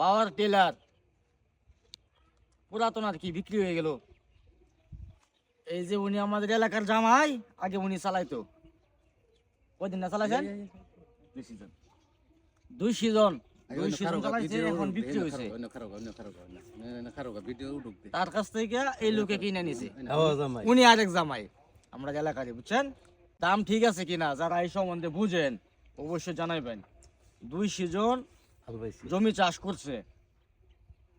পাওয়ার teller. পুরাতন আর কি বিক্রি হয়ে গেল। এই যে উনি আমাদের এলাকার জামাই আগে উনি চালাইতো। কদিন না চালাইছেন? দুই সিজন দুই সিজন চালাইছে এখন বিক্রি হয়েছে তার কাছ থেকে এই লোকে কিনে নিছে। উনি আরেক জামাই। আমরা এলাকারই বুঝছেন? দাম ঠিক আছে কিনা যারা এই সম্বন্ধে বুঝেন অবশ্যই জানাইবেন। দুই সিজন জমি চাষ করছে।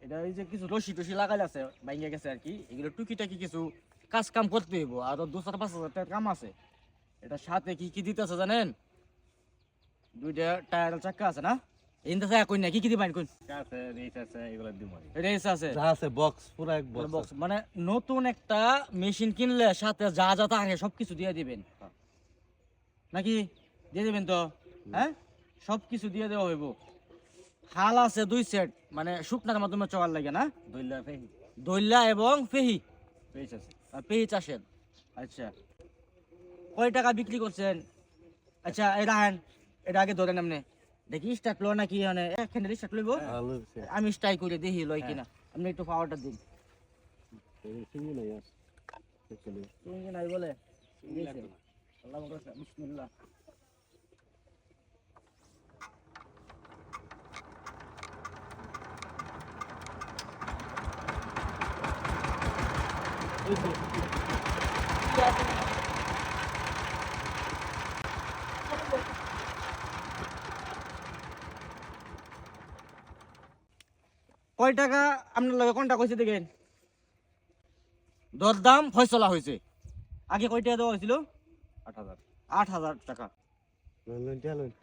এটা এই যে কিছু রশি টসি লাগাই আছে ভাঙ্গে গেছে আর কি। এগুলো টুকিটাকি কিছু কাজ কাম করতে হইব। আর দু চার পাঁচ হাজার কাম আছে। এটা সাথে কি কি দিতেছে জানেন? দুইটা টায়ার চাক্কা আছে না? এইটা কই না কি কি দিবেন কই? রেস আছে যা আছে বক্স পুরো এক বক্স বক্স মানে নতুন একটা মেশিন কিনলে সাথে যা যা থাকে সবকিছু দিয়ে দিবেন। নাকি? দিয়ে দিবেন তো? হ্যাঁ? সবকিছু দিয়ে দেওয়া হইব। হাল আছে দুই সেট মানে শুকনার মাধ্যমে চলার লাগে না? দইলা এবং ফেহি। আর পেহি চাষের। আচ্ছা। কয় টাকা বিক্রি করছেন? আচ্ছা এটা হ্যান এটা আগে ধরেন আপনি দেখি স্টার্ট লো নাকি মানে এখানে স্টার্ট লইব? ভালো আমি স্টাই করে দেখি লই কিনা। আপনি একটু পাওয়ারটা দিন। তুমি নাই বলে? বিসমিল্লাহ। এই যে। কি আছে? কয় টাকা আপনার লগে? কোনটা কইছে দেখেন? দরদাম ফয়সলা হয়েছে। আগে কয় টাকা দেওয়া হয়েছিল? আট হাজার। আট হাজার টাকা।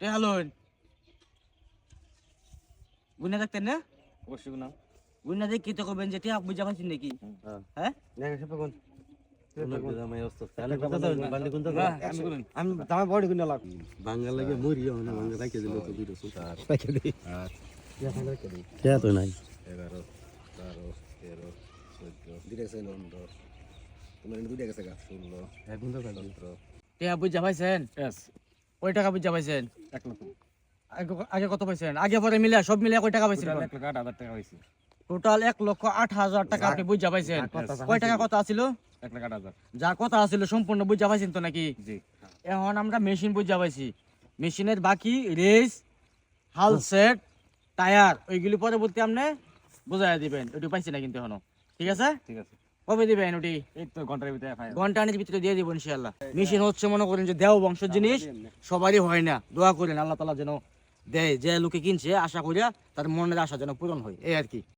টেহালুন গুনে দেখতেন না? অবশ্যই না গুনে দেখ কি তো করবেন? যে টেহা বুঝা পাচ্ছেন নাকি? হ্যাঁ। কয় টাকা বুঝা পাইছেন? এক লক্ষ। আগে- আগে কত পাইছেন? আগে পরে মিলে সব মিলে কয় টাকা পাইছেন এক লক্ষ আট হাজার টাকা টোটাল এক লক্ষ আট হাজার টাকা আপনি বুঝা পাইছেন। কয় টাকা কত আছিল? যা কথা আছিল সম্পূর্ণ বুঝা পাইছেন তো নাকি? এখন আমরা মেশিন বুঝা পাইছি। মেশিনের বাকি রেস হাল সেট টায়ার ওইগুলি পরবর্তী আপনি বুঝাই দিবেন। ওটি পাইছি না কিন্তু এখনও। ঠিক আছে? ঠিক আছে। কবে দিবেন ওটি? এই তো ঘণ্টার ভিতরে ফাইনাল ভিতরে দিয়ে দিব ইনশাল্লাহ মেশিন হচ্ছে মনে করেন যে দেও বংশের জিনিস সবারই হয় না। দোয়া করেন আল্লাহ তালা যেন দেয়। যে লোকে কিনছে আশা করিয়া তার মনের আশা যেন পূরণ হয়। এই আর কি।